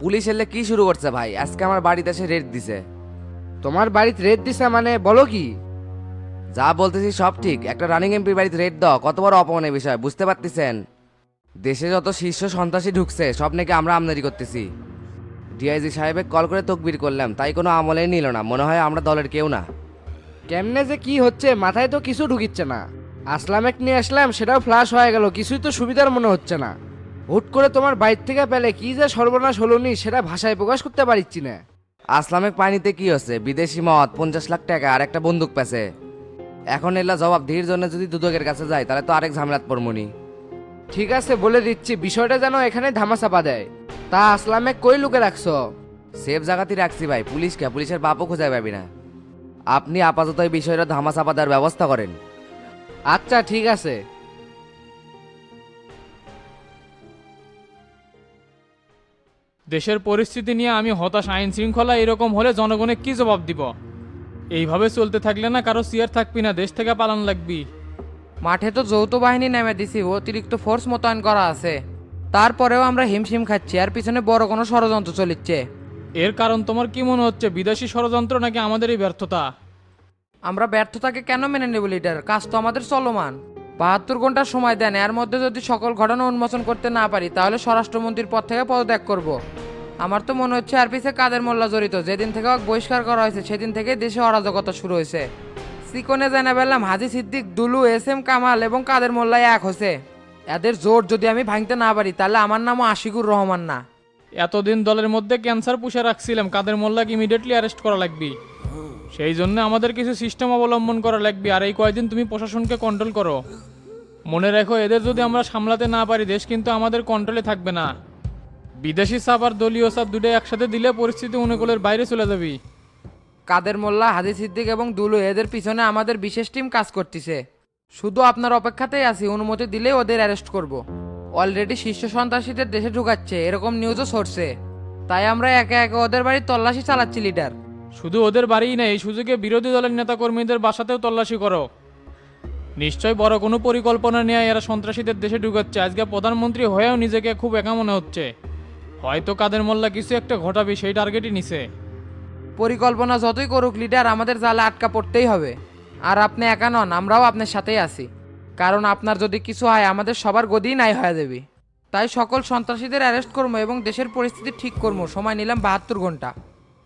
Police এলে কি শুরু করছে ভাই? আজকে আমার বাড়িতে এসে রেড দিছে। তোমার বাড়িতে রেড দিছে মানে বলো কি? যা বলতেছি সব ঠিক। একটা রানিং এমপির বাড়িতে রেড দাও। কত বড় অপমানের বিষয়, বুঝতে পারতেছেন? দেশে যত শীর্ষ সন্ত্রাসী ঢুকছে, সব নাকি আমরা আমদানি করতেছি। ডিআইজি সাহেবে কল করে তকবির করলাম, তাই কোনো আমলে নিল না। মনে হয় আমরা দলের কেউ না। কেমনে যে কি হচ্ছে, মাথায় তো কিছু ঢুকিচ্ছে না। আসলামেক নিয়ে আসলাম, সেটাও ফ্লাশ হয়ে গেল। কিছুই তো সুবিধার মনে হচ্ছে না। হুট করে তোমার বাইর থেকে পেলে কি যে সর্বনাশ হলো নি সেটা ভাষায় প্রকাশ করতে পারছি না। আসলামের পানিতে কি হচ্ছে? বিদেশি মদ পঞ্চাশ লাখ টাকা আর একটা বন্দুক পেছে। এখন এলা জবাব ধীর জন্য যদি দুদকের কাছে যায় তাহলে তো আরেক ঝামেলাত পড়মনি। ঠিক আছে বলে দিচ্ছি বিষয়টা যেন এখানে ধামাচাপা দেয়। তা আসলামে কই লুকে রাখছো? সেফ জায়গাতেই রাখছি ভাই পুলিশকে পুলিশের বাপও খোঁজা পাবি না। আপনি আপাতত এই বিষয়টা ধামাচাপা দেওয়ার ব্যবস্থা করেন। আচ্ছা ঠিক আছে। দেশের পরিস্থিতি নিয়ে আমি হতাশ আইন শৃঙ্খলা এরকম হলে জনগণে কি জবাব দিব? এইভাবে চলতে থাকলে না কারও সিয়ার থাকবি না দেশ থেকে পালান লাগবি। মাঠে তো যৌথ বাহিনী নেমে দিছি অতিরিক্ত ফোর্স মোতায়েন করা আছে। তারপরেও আমরা হিমশিম খাচ্ছি আর পিছনে বড় কোনো ষড়যন্ত্র চলিচ্ছে। এর কারণ তোমার কি মনে হচ্ছে বিদেশি ষড়যন্ত্র নাকি আমাদেরই ব্যর্থতা? আমরা ব্যর্থতাকে কেন মেনে নেব লিডার কাজ তো আমাদের চলমান। বাহাত্তর ঘণ্টা সময় দেন। এর মধ্যে যদি সকল ঘটনা উন্মোচন করতে না পারি, তাহলে স্বরাষ্ট্রমন্ত্রীর পদ থেকে পদত্যাগ করব। আমার তো মনে হচ্ছে আর পিছে কাদের মোল্লা জড়িত? যেদিন থেকে বহিষ্কার করা হয়েছে, সেদিন থেকে দেশে অরাজকতা শুরু হয়েছে। সিকনে জানা পেলাম হাজি সিদ্দিক, দুলু, এস এম কামাল এবং কাদের মোল্লা এক হয়েছে। এদের জোর যদি আমি ভাঙতে না পারি, তাহলে আমার নামও আশিকুর রহমান না। এতদিন দলের মধ্যে ক্যান্সার পুষে রাখছিলাম, কাদের মোল্লাকে ইমিডিয়েটলি অ্যারেস্ট করা লাগবে। সেই জন্য আমাদের কিছু সিস্টেম অবলম্বন করা, লাগবে। আর এই কয়দিন তুমি প্রশাসনকে কন্ট্রোল করো। মনে রাখো, এদের যদি আমরা সামলাতে না পারি, দেশ কিন্তু আমাদের কন্ট্রোলে থাকবে না। বিদেশি চাপ আর দলীয় চাপ দুটোই একসাথে দিলে পরিস্থিতি অনুকূলের বাইরে চলে যাবি। কাদের মোল্লা, হাজি সিদ্দিক এবং দুলু, এদের পিছনে আমাদের বিশেষ টিম কাজ করতেছে। শুধু আপনার অপেক্ষাতেই আছি, অনুমতি দিলে ওদের অ্যারেস্ট করব। অলরেডি শীর্ষ সন্ত্রাসীদের দেশে ঢুকাচ্ছে, এরকম নিউজও সরছে তাই আমরা একে একে ওদের বাড়ি তল্লাশি চালাচ্ছি লিডার শুধু ওদের বাড়িই না এই সুযোগে বিরোধী দলের নেতাকর্মীদের বাসাতেও তল্লাশি করো। নিশ্চয় বড় কোনো পরিকল্পনা নিয়ে এরা সন্ত্রাসীদের দেশে ঢুকাচ্ছে। আজকে প্রধানমন্ত্রী হয়েও নিজেকে খুব একা মনে হচ্ছে। হয়তো কাদের মোল্লা কিছু একটা ঘটাবে, সেই টার্গেটই নিছে। পরিকল্পনা যতই করুক লিডার আমাদের জালে আটকা পড়তেই হবে। আর আপনি একা নন, আমরাও আপনার সাথেই আছি। কারণ আপনার যদি কিছু হয়, আমাদের সবার গদিই নাই হয়ে যাবে। তাই সকল সন্ত্রাসীদের অ্যারেস্ট করব এবং দেশের পরিস্থিতি ঠিক করব। সময় নিলাম বাহাত্তর ঘণ্টা।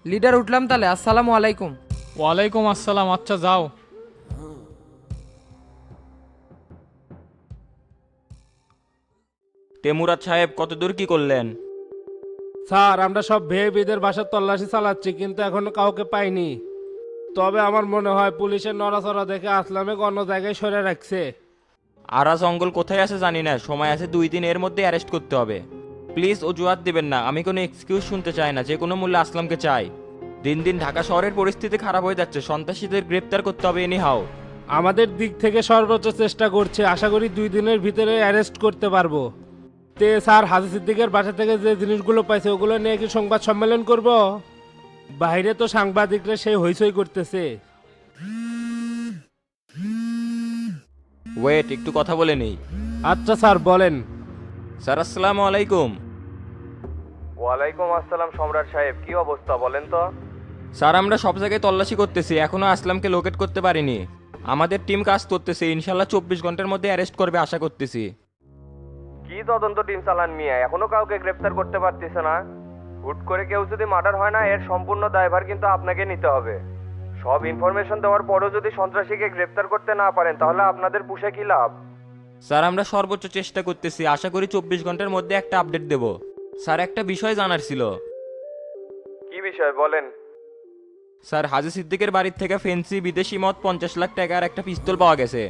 লিডার উঠলাম তাহলে আসসালামু আলাইকুম। ওয়ালাইকুম আসসালাম আচ্ছা যাও। তেমুরাত সাহেব কত দূর কি করলেন? স্যার আমরা সব ভেয়ে ভেবিদের বাসার তল্লাশি চালাচ্ছি কিন্তু এখনও কাউকে পাইনি। তবে আমার মনে হয় পুলিশের নড়াচড়া দেখে আসলামে অন্য জায়গায় সরে রাখছে। আরা জঙ্গল কোথায় আছে জানি না সময় আছে দুই দিন এর মধ্যে অ্যারেস্ট করতে হবে। প্লিজ অজুহাত দিবেন না আমি কোনো এক্সকিউজ শুনতে চাই না যে কোনো মূল্যে আসলামকে চাই। দিন দিন ঢাকা শহরের পরিস্থিতি খারাপ হয়ে যাচ্ছে সন্ত্রাসীদের গ্রেপ্তার করতে হবে এনি হাও আমাদের দিক থেকে সর্বোচ্চ চেষ্টা করছে আশা করি দুই দিনের ভিতরে অ্যারেস্ট করতে পারব। তে স্যার হাজি সিদ্দিকের বাসা থেকে যে জিনিসগুলো পাইছে ওগুলো নিয়ে কি সংবাদ সম্মেলন করব? বাইরে তো সাংবাদিকরা সেই হইচই করতেছে। ওয়েট একটু কথা বলে নেই। আচ্ছা স্যার বলেন। স্যার আসসালামু আলাইকুম। ওয়ালাইকুম আসসালাম সম্রাট সাহেব কি অবস্থা বলেন তো? স্যার আমরা সব জায়গায় তল্লাশি করতেছি এখনও আসলামকে লোকেট করতে পারিনি। আমাদের টিম কাজ করতেছে ইনশাল্লাহ চব্বিশ ঘণ্টার মধ্যে অ্যারেস্ট করবে আশা করতেছি। কি তদন্ত টিম চালান মিয়া এখনও কাউকে গ্রেফতার করতে পারতেছে না। হুট করে কেউ যদি মার্ডার হয় না এর সম্পূর্ণ দায়ভার কিন্তু আপনাকে নিতে হবে। সব ইনফরমেশন দেওয়ার পরও যদি সন্ত্রাসীকে গ্রেফতার করতে না পারেন তাহলে আপনাদের পুষে কি লাভ? স্যার আমরা সর্বোচ্চ চেষ্টা করতেছি। আশা করি চব্বিশ ঘণ্টার মধ্যে একটা আপডেট দেব। স্যার একটা বিষয় জানার ছিল। কি বিষয়? বলেন। স্যার হাজি সিদ্দিকের বাড়ির থেকে ফেন্সি বিদেশি মত পঞ্চাশ লাখ টাকার একটা পিস্তল পাওয়া গেছে।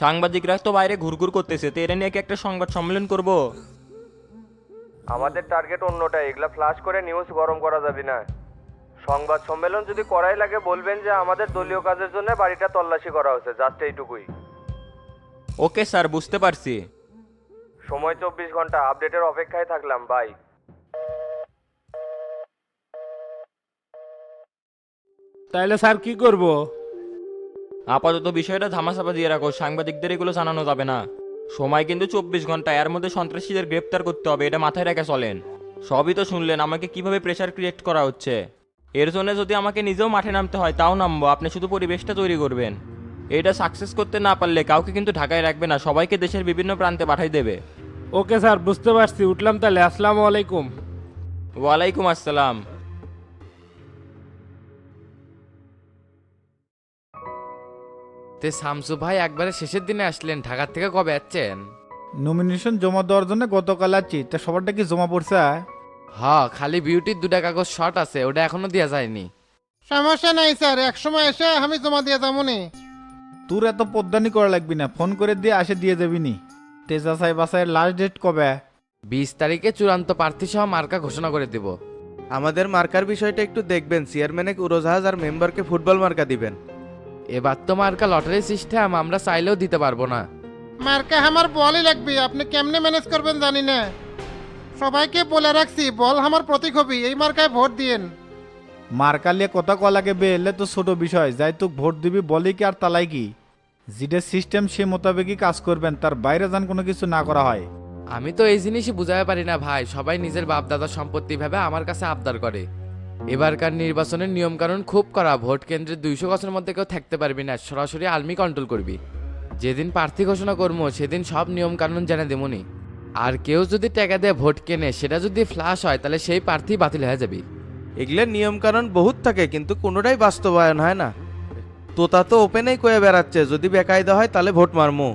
সাংবাদিকরা তো বাইরে ঘুরঘুর করতেছে তো এটা নিয়ে কি একটা সংবাদ সম্মেলন করব? আমাদের টার্গেট অন্যটা এগুলা ফ্লাশ করে নিউজ গরম করা যাবে না। সংবাদ সম্মেলন যদি করাই লাগে বলবেন যে আমাদের দলীয় কাজের জন্য বাড়িটা তল্লাশি করা হয়েছে জাস্ট এইটুকুই। ওকে স্যার বুঝতে পারছি। সময় চব্বিশ ঘণ্টা আপডেটের অপেক্ষায় থাকলাম বাই। তাইলে স্যার কি করব? আপাতত বিষয়টা ধামাচাপা দিয়ে রাখো সাংবাদিকদের এগুলো জানানো যাবে না। সময় কিন্তু চব্বিশ ঘণ্টা এর মধ্যে সন্ত্রাসীদের গ্রেপ্তার করতে হবে এটা মাথায় রেখে চলেন। সবই তো শুনলেন আমাকে কীভাবে প্রেশার ক্রিয়েট করা হচ্ছে? এর জন্য যদি আমাকে নিজেও মাঠে নামতে হয় তাও নামবো আপনি শুধু পরিবেশটা তৈরি করবেন। এটা সাকসেস করতে না পারলে কাউকে কিন্তু ঢাকায় রাখবে না সবাইকে দেশের বিভিন্ন প্রান্তে পাঠাই দেবে। ওকে স্যার বুঝতে পারছি। উঠলাম তাহলে। আসসালামু আলাইকুম। ওয়ালাইকুম আসসালাম। তে শামসু ভাই একবারে শেষের দিনে আসলেন। ঢাকার থেকে কবে যাচ্ছেন নমিনেশন জমা দেওয়ার জন্য গতকাল আছি তা সবারটা কি জমা পড়ছে? হ খালি বিউটির দুটা কাগজ শর্ট আছে ওটা এখনও দেওয়া যায়নি। সমস্যা নাই স্যার এক সময় এসে আমি জমা দিয়ে যাবনি তোর এত পদ্মানি করা লাগবি না। ফোন করে দিয়ে আসে দিয়ে যাবি নি। তেজা সাহেব বাসায় লাস্ট ডেট কবে? বিশ তারিখে চূড়ান্ত প্রার্থী সহ মার্কা ঘোষণা করে দিব। আমাদের মার্কার বিষয়টা একটু দেখবেন। চেয়ারম্যানে উড়োজাহাজ আর মেম্বারকে ফুটবল মার্কা দিবেন। এবার তো মার্কা লটারি সিস্টেম আমরা চাইলেও দিতে পারব না। মার্কে আমার বলই লাগবে আপনি কেমনে ম্যানেজ করবেন জানি না। সবাইকে বলে রাখছি বল আমার প্রতীক হবি এই মার্কায় ভোট দিয়েন। মার্কালিয়ে কথা কয়া লাগে বে এলে তো ছোট বিষয়। যাই তোক ভোট দিবি বলি কি আর তালাই কি? যেটা সিস্টেম সে মোতাবেকই কাজ করবেন তার বাইরে যান কোনো কিছু না করা হয়। আমি তো এই জিনিসই বুঝাতে পারি না ভাই সবাই নিজের বাপ দাদার সম্পত্তি ভেবে আমার কাছে আবদার করে। এবারকার নির্বাচনের নিয়মকানুন খুব করা ভোট কেন্দ্রে দুইশো গছের মধ্যে কেউ থাকতে পারবি না সরাসরি আর্মি কন্ট্রোল করবি। যেদিন প্রার্থী ঘোষণা করব সেদিন সব নিয়ম কানুন জেনে দেমনি আর কেউ যদি টাকা দিয়ে ভোট কেনে সেটা যদি ফ্লাশ হয় তাহলে সেই প্রার্থী বাতিল হয়ে যাবে। এগুলোর নিয়ম কানুন বহুত থাকে কিন্তু কোনোটাই বাস্তবায়ন হয় না। তোতা তো ওপেনেই কয়ে বেড়াচ্ছে। যদি বেকায়দা হয় তাহলে ভোট মারমু।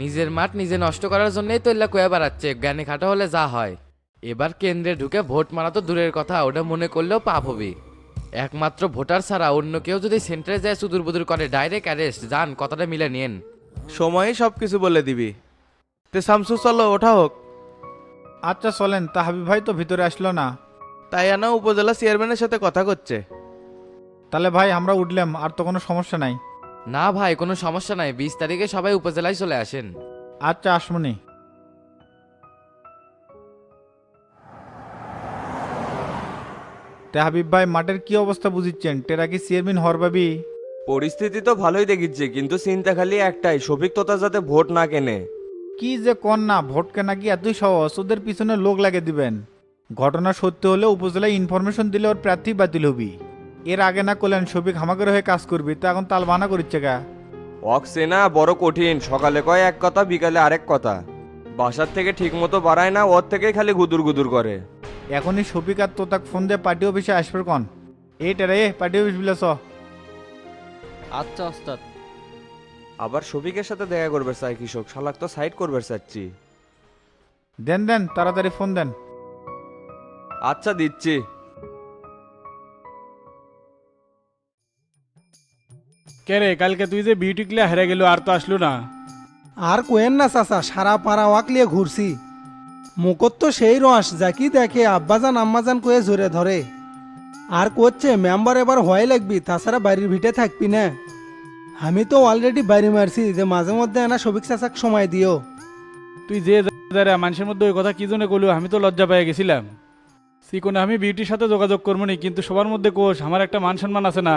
নিজের মাঠ নিজে নষ্ট করার জন্যই তো এল্লা কয়ে বেড়াচ্ছে। জ্ঞানী খাটা হলে যা হয়। এবার কেন্দ্রে ঢুকে ভোট মারা তো দূরের কথা ওটা মনে করলেও পাপ হবে। একমাত্র ভোটার ছাড়া অন্য কেউ যদি সেন্টারে যায় সুদূর বুদুর করে ডাইরেক্ট অ্যারেস্ট যান কথাটা মিলে নিন সময়ই সব কিছু বলে দিবি। তে শামসু চলো ওঠা হোক। আচ্ছা চলেন। তা হাবিব ভাই তো ভিতরে আসলো না। তাই আনা উপজেলা চেয়ারম্যানের সাথে কথা করছে। তাহলে ভাই আমরা উঠলাম আর তো কোনো সমস্যা নাই। না ভাই কোনো সমস্যা নাই। বিশ তারিখে সবাই উপজেলায় চলে আসেন। আচ্ছা আসমনি। তে হাবিব ভাই মাঠের কি অবস্থা বুঝিচ্ছেন? টেরা কি চেয়ারম্যান হর ভাবি? পরিস্থিতি তো ভালোই দেখিচ্ছে কিন্তু চিন্তা খালি একটাই সফিক তোতা যাতে ভোট না কেনে। কি যে কন না ভোট কেনা কি এতই সহজ? ওদের পিছনে লোক লাগে দিবেন। ঘটনা সত্যি হলে উপজেলায় ইনফরমেশন দিলে ওর প্রার্থী বাতিল হবি। এর আগে না করলেন সবিক হামাকের হয়ে কাজ করবি তা এখন তাল বানা করিচ্ছে গা অক সেনা বড় কঠিন। সকালে কয় এক কথা বিকালে আরেক কথা। বাসার থেকে ঠিক মতো বাড়ায় না ওর থেকেই খালি গুদুর গুদুর করে। এখনই শফিক আর তোতাক ফোন দিয়ে পার্টি অফিসে আসবে কন? এই টেরা এ পার্টি অফিস বিলাস আচ্ছা ওস্তাদ। আবার শফিকের সাথে দেখা করবে চাই কৃষক শালাক তো সাইড করবে চাচ্ছি। দেন দেন তাড়াতাড়ি ফোন দেন। আচ্ছা দিচ্ছি। কে রে কালকে তুই যে বিউটি ক্লিয়া হেরে গেল আর তো আসলো না। আর কোয়েন না চাচা সারা পাড়া ওয়াকলিয়ে ঘুরছি। মুখত তো সেই রস যাকি দেখে আব্বাজান আম্মাজান কয়ে জোরে ধরে। আর করছে মেম্বার এবার হয় লাগবি তাছাড়া বাড়ির ভিটে থাকবি না। আমি তো অলরেডি বাড়ি মারছি যে মাঝে মধ্যে এনা সবিক চাচাক সময় দিও। তুই যে যারা মানুষের মধ্যে ওই কথা কি জন্য কলু আমি তো লজ্জা পেয়ে গেছিলাম। সিকোনে আমি বিউটির সাথে যোগাযোগ করব নি কিন্তু সবার মধ্যে কোষ আমার একটা মান সম্মান আছে না।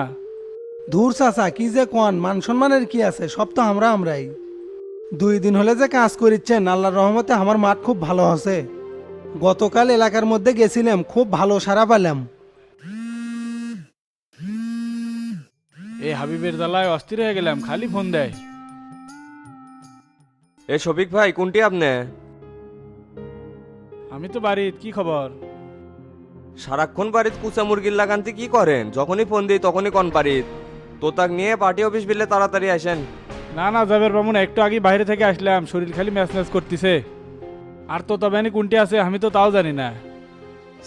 ধূর চাচা কি যে কোন মান সম্মানের কি আছে? সব তো আমরা আমরাই। দুই দিন হলে যে কাজ করিচ্ছেন আল্লাহর রহমতে আমার মাঠ খুব ভালো আছে। গতকাল এলাকার মধ্যে গেছিলাম খুব ভালো সারা পেলাম। এই হাবিবের জ্বালায় অস্থির হয়ে গেলাম খালি ফোন দেয়। এ শফিক ভাই কোনটি আপনি? আমি তো বাড়ির কি খবর? সারাক্ষণ বাড়িতে কুচা মুরগির লাগানতে কি করেন? যখনই ফোন দিই তখনই কন পারিত তোতাক নিয়ে পার্টি অফিস বিলে তাড়াতাড়ি আসেন। না না যাবের বামুন একটু আগে বাইরে থেকে আসলাম শরীর খালি ম্যাচ ম্যাচ করতেছে। আর তো তবে কোনটি আছে আমি তো তাও জানি না।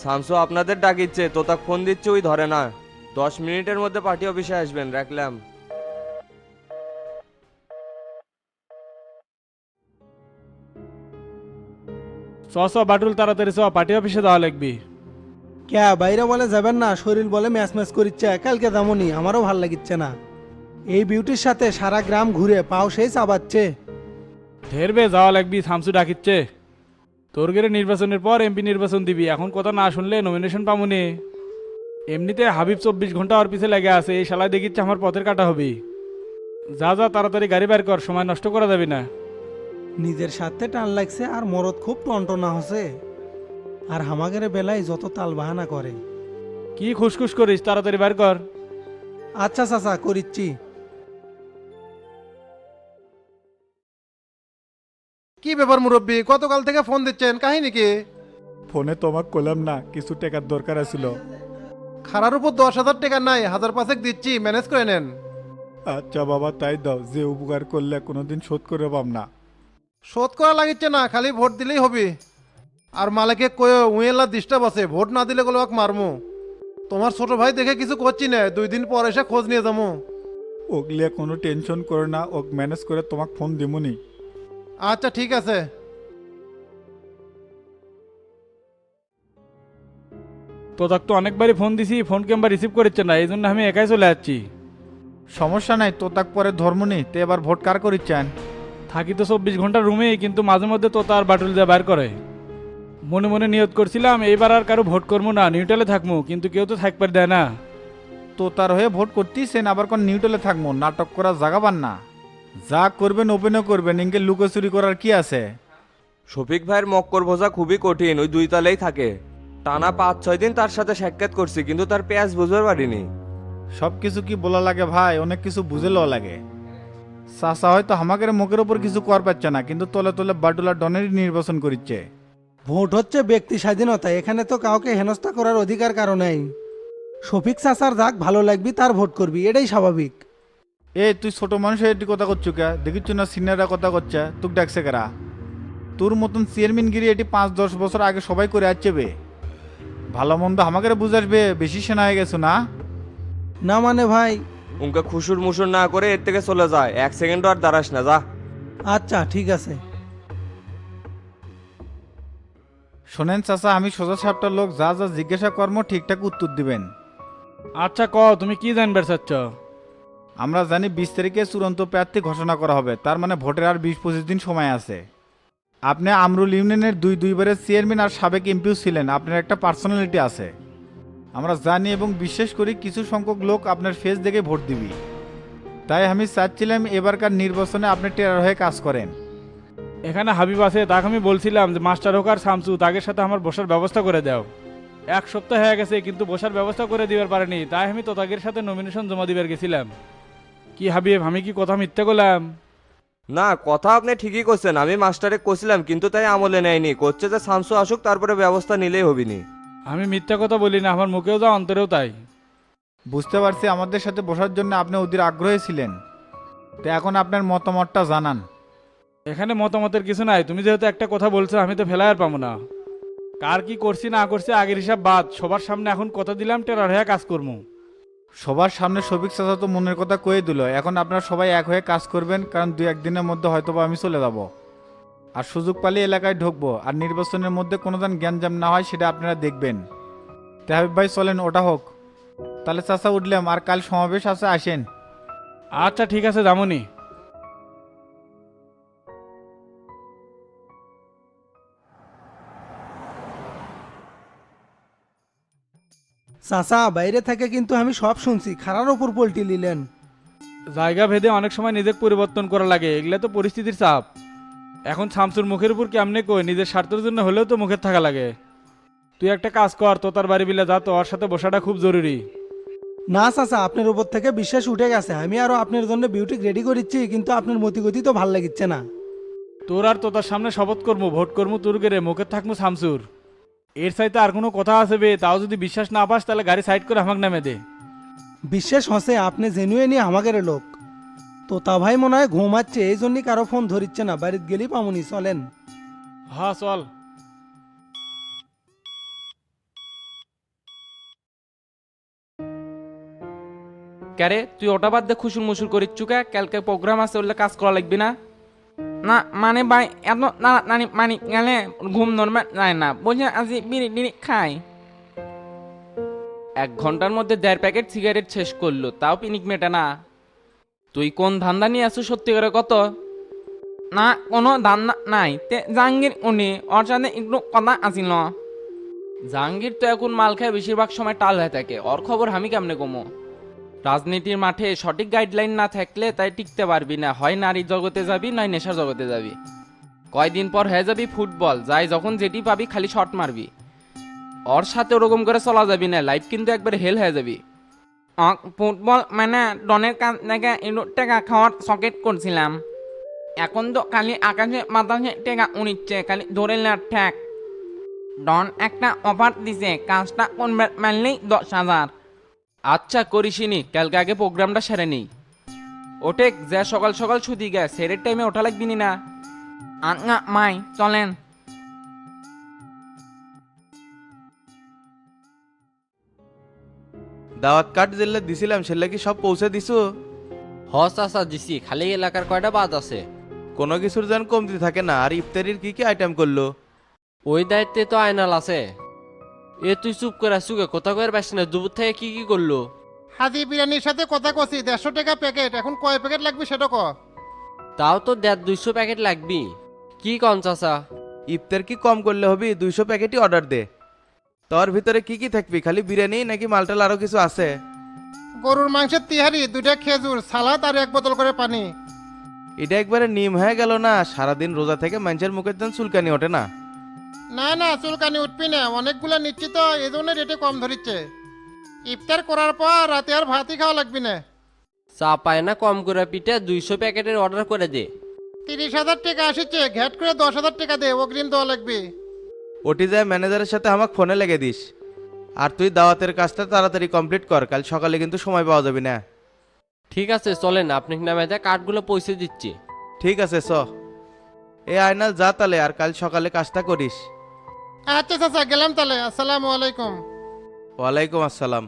শামসু আপনাদের ডাকিচ্ছে তোতাক ফোন দিচ্ছে ওই ধরে না। দশ মিনিটের মধ্যে পার্টি অফিসে আসবেন রাখলাম। চ চ বাটুল তাড়াতাড়ি চ পার্টি অফিসে যাওয়া লাগবি। কে বাইরে বলে যাবেন না শরীর বলে ম্যাচ ম্যাচ করিচ্ছে কালকে তেমনই আমারও ভালো লাগিচ্ছে না। এই বিউটির সাথে সারা গ্রাম ঘুরে পাও সেই চাবাচ্ছে। ধেরবে যাওয়া লাগবি শামসু ডাকিচ্ছে। তোর গেলে নির্বাচনের পর এমপি নির্বাচন দিবি এখন কথা না শুনলে নমিনেশন পামুনি। এমনিতে হাবিব চব্বিশ ঘণ্টা ওর পিছে লেগে আছে এই শালায় দেখিচ্ছে আমার পথের কাটা হবে। যা যা তাড়াতাড়ি গাড়ি বের কর সময় নষ্ট করা যাবে না। নিজের সাথে টান লাগছে আর মরদ খুব টনটনা হসে আর হামাগের বেলায় যত তাল বাহানা করে। কি খুশখুস করিস তাড়াতাড়ি বের কর। আচ্ছা চাচা করিচ্ছি। কি ব্যাপার মুরব্বী গতকাল থেকে ফোন দিচ্ছেন? কাহিনী কি? ফোনে তোমাক কইলাম না কিছু টাকার দরকার আছিল। খারার উপর দশ হাজার টাকা নাই হাজার পাঁচেক দিচ্ছি ম্যানেজ করে নেন। আচ্ছা বাবা তাই দাও যে উপকার করলে কোনোদিন শোধ করে পাম না। শোধ করা লাগিচ্ছে না খালি ভোট দিলেই হবে। আর মালিকে কয়ে উয়েলা ডিস্টার্ব আছে ভোট না দিলে গেলে মারমু। তোমার ছোট ভাই দেখে কিছু করছি না দুই দিন পর এসে খোঁজ নিয়ে যাব ওগলিয়া কোনো টেনশন করে না ওক ম্যানেজ করে তোমাক ফোন দিমুনি। আচ্ছা ঠিক আছে। তোতাক তো অনেকবারই ফোন দিছি ফোন কিংবা রিসিভ করেছে না এই জন্য আমি একাই চলে যাচ্ছি। সমস্যা নাই তো তাক পরে ধর্মনি তে এবার ভোট কার করিচ্ছেন? থাকি তো চব্বিশ ঘণ্টা রুমেই কিন্তু মাঝে মধ্যে তোতা আর বাটুল দিয়ে বাইর করে। মনে মনে নিয়ত করছিলাম এইবার আর কারও ভোট করব না নিউট্রালে থাকব কিন্তু কেউ তো থাকবার দেয় না। তো তার হয়ে ভোট করতেছেন আবার কোন নিউট্রালে থাকব নাটক করার জায়গা পান না। যা করবেন ওপেনও করবেন ইনকে লুকোচুরি করার কি আছে? শফিক ভাইয়ের মক্কর বোঝা খুবই কঠিন ওই দুই তলেই থাকে। টানা পাঁচ ছয় দিন তার সাথে সাক্ষাৎ করছি কিন্তু তার পেঁয়াজ বুঝতে পারিনি। সব কিছু কি বলা লাগে ভাই? অনেক কিছু বুঝে লওয়া লাগে। চাষা হয়তো আমাদের মুখের ওপর কিছু কর পাচ্ছে না কিন্তু তলে তলে বাটুলা ডনেরই নির্বাচন করিচ্ছে। ভোট হচ্ছে ব্যক্তি স্বাধীনতা। এখানে তো কাউকে হেনস্থা করার অধিকার কারও নেই। শফিক চাচার যাক ভালো লাগবি তার ভোট করবি এটাই স্বাভাবিক। এ তুই ছোট মানুষের এটি কথা করছ কে? দেখিচ্ছ না সিনিয়ররা কথা করছে? তুক ডাকছে কারা? তোর মতন চেয়ারম্যানগিরি এটি পাঁচ দশ বছর আগে সবাই করে আসছে বে। ভালো মন্দ আমাকে বুঝাসবে বেশি সেনা হয়ে গেছো না? না মানে ভাই? উনকে খুশুর মুসুর না করে এর থেকে চলে যায়। এক সেকেন্ডও আর দাঁড়াস না যা। আচ্ছা ঠিক আছে। শোনেন চাচা আমি সোজা সাপটার লোক যা যা জিজ্ঞাসা কর্ম ঠিকঠাক উত্তর দিবেন। আচ্ছা ক তুমি কি জানবে চাচ্ছ? আমরা জানি বিশ তারিখে চূড়ান্ত প্রার্থী ঘোষণা করা হবে তার মানে ভোটের আর বিশ পঁচিশ দিন সময় আছে। আপনি আমরুল ইউনিয়নের দুই দুইবারের চেয়ারম্যান আর সাবেক এমপিও ছিলেন আপনার একটা পার্সোনালিটি আছে। আমরা জানি এবং বিশ্বাস করি কিছু সংখ্যক লোক আপনার ফেস দেখে ভোট দিবি। তাই আমি চাচ্ছিলাম এবারকার নির্বাচনে আপনি টেরার হয়ে কাজ করেন। এখানে হাবিব আছে তাকে আমি বলছিলাম যে মাস্টার হোক আর শামসু তাদের সাথে আমার বসার ব্যবস্থা করে দাও। এক সপ্তাহ হয়ে গেছে কিন্তু বসার ব্যবস্থা করে দিবার পারেনি। তাই আমি তোতাগের সাথে নমিনেশন জমা দিবার গেছিলাম। কি হাবিব আমি কি কথা মিথ্যে করলাম না কথা আপনি ঠিকই করছেন আমি মাস্টারে কছিলাম কিন্তু তাই আমলে নেয়নি। করছে যে শামসু আসুক তারপরে ব্যবস্থা নিলেই হবিনি। আমি মিথ্যা কথা বলি না আমার মুখেও যা অন্তরেও তাই। বুঝতে পারছি আমাদের সাথে বসার জন্য আপনি অধীর আগ্রহী ছিলেন। তো এখন আপনার মতামতটা জানান। এখানে মতামতের কিছু নাই। তুমি যেহেতু একটা কথা বলছো আমি তো ফেলার পাবো না। কার কি করছি না করছি আগের হিসাব বাদ। সবার সামনে এখন কথা দিলাম টেরার হয়ে কাজ করব সবার সামনে সবিক চাচা তো মনের কথা কয়ে দিল। এখন আপনারা সবাই এক হয়ে কাজ করবেন কারণ দুই একদিনের মধ্যে হয়তো বা আমি চলে যাব। আর সুযোগ পালে এলাকায় ঢুকবো। আর নির্বাচনের মধ্যে কোনো দিন জ্ঞানজাম না হয় সেটা আপনারা দেখবেন। তাহলে ভাই চলেন ওটা হোক। তাহলে চাচা উঠলাম আর কাল সমাবেশ আছে আসেন। আচ্ছা ঠিক আছে যামনি। চাচা বাইরে থেকে কিন্তু আমি সব শুনছি। খারার ওপর পল্টি নিলেন। জায়গা ভেদে অনেক সময় নিজেকে পরিবর্তন করা লাগে। এগুলা তো পরিস্থিতির চাপ। এখন শামসুর মুখের উপর কেমনে কই? নিজের স্বার্থের জন্য হলেও তো মুখের থাকা লাগে। তুই একটা কাজ কর তো তার বাড়ি বিলে যা তো ওর সাথে বসাটা খুব জরুরি। না চাচা আপনার উপর থেকে বিশ্বাস উঠে গেছে। আমি আরও আপনার জন্য বিউটি রেডি করিচ্ছি কিন্তু আপনার মতিগতি তো ভালো লাগিচ্ছে না। তোর আর তোতার সামনে শপথ করব ভোট করব তোর গেরে মুখের থাকব শামসুর। এর সাইতে আর কোনো কথা আছে বে? তাও যদি বিশ্বাস না পাস তাহলে গাড়ি সাইড করে আমাকে নামে দে। বিশ্বাস হসে আপনি জেনুয়েনি আমাদের লোক। তোতা ভাই মনে হয় ঘুমাচ্ছে এই জন্যই কারও ফোন ধরিচ্ছে না বাড়িতে গেলেই পামুনি চলেন। হ্যাঁ চল। ক্যারে তুই ওটা বাদ দিয়ে খুশুর মুসুর করিস চুকা কালকে প্রোগ্রাম আছে ওগুলো কাজ করা লাগবে না? না মানে ভাই এত তাড়াতাড়ি গেলে ঘুম যায় না। বুঝে বিড়ি বিড়ি খাই। এক ঘণ্টার মধ্যে দেড় প্যাকেট সিগারেট শেষ করল তাও পিনিক মেটে না। তুই কোন ধান্দা নিয়ে আসো সত্যি করে কত? না কোনো ধান্দা নাই। তে জাহাঙ্গীর উনি ওর সাথে একটু কথা আসিল জাহাঙ্গীর তো এখন মাল খায় বেশিরভাগ সময় টাল হয়ে থাকে। ওর খবর আমি কেমনে কমো? রাজনীতির মাঠে সঠিক গাইডলাইন না থাকলে তাই টিকতে পারবি না। হয় নারী জগতে যাবি, নয় নেশার জগতে যাবি। কয়দিন পর হয়ে যাবি ফুটবল, যাই যখন যেটি পাবি খালি শট মারবি। ওর সাথে ওরকম করে চলা যাবি না লাইফ কিন্তু একবার হেল হয়ে যাবি। ফুটবল মানে ডনের টাকা খাওয়ার সকেট করছিলাম। এখন তো খালি আকাশে বাতাসে টাকা উড়িচ্ছে, খালি ধরে না ঠ্যাক ডন একটা অফার দিছে, কাজটা কনভার্ট মারলেই দশ হাজার। আচ্ছা করিসিনি কালকে আগে প্রোগ্রামটা সেরে নিই। ওটে যা সকাল সকাল ছুটি গে সেরের টাইমে ওঠা লাগবি না আঙ্গা মাই চলেন। দাওয়াত কার্ড যেলে দিছিলাম সেলে কি সব পৌঁছে দিছো? হস আসা দিছি। খালি এলাকার কয়টা বাদ আছে? কোনো কিছুর যেন কমতি থাকে না আর ইফতারির কি কি আইটেম করল? ওই দায়িত্বে তো আয়নাল আছে। এ তুই চুপ করে সুগে কথা করে পাস না দুপুর থেকে কি কি করল? হাজি বিরিয়ানির সাথে কথা কছি দেড়শো টাকা প্যাকেট এখন কয় প্যাকেট লাগবে সেটা ক। তাও তো দেড় দুইশো প্যাকেট লাগবি। কি কন চাচা? ইফতার কি কম করলে হবি? দুইশো প্যাকেটই অর্ডার দে। তোর ভিতরে কি কি থাকবি? খালি বিরিয়ানি নাকি মালটাল আরও কিছু আছে? গরুর মাংসের তিহারি দুইটা খেজুর সালাদ আর এক বোতল করে পানি। এটা একবারে নিম হয়ে গেল না সারাদিন রোজা থেকে মানুষের মুখের দেন চুলকানি ওঠে না। না না চুলকানি উঠবি না। অনেকগুলো নিচ্ছি তো এই জন্য রেটে কম ধরিচ্ছে। ইফতার করার পর রাতে আর ভাতই খাওয়া লাগবে না। চা পায় না কম করে পিঠে দুইশো প্যাকেটের অর্ডার করে দে। তিরিশ হাজার টাকা আসছে ঘ্যাট করে দশ হাজার টাকা দে অগ্রিম দেওয়া লাগবে। ওটি যায় ম্যানেজারের সাথে আমাকে ফোনে লেগে দিস। আর তুই দাওয়াতের কাজটা তাড়াতাড়ি কমপ্লিট কর কাল সকালে কিন্তু সময় পাওয়া যাবে না। ঠিক আছে চলেন আপনি নামে যা কার্ডগুলো পৌঁছে দিচ্ছি। ঠিক আছে চ। এ আয়নাল যা তালে আর কাল সকালে কাজটা করিস। আচ্ছা চাচা গেলাম তাহলে। আসসালামু আলাইকুম। ওয়ালাইকুম আসসালাম।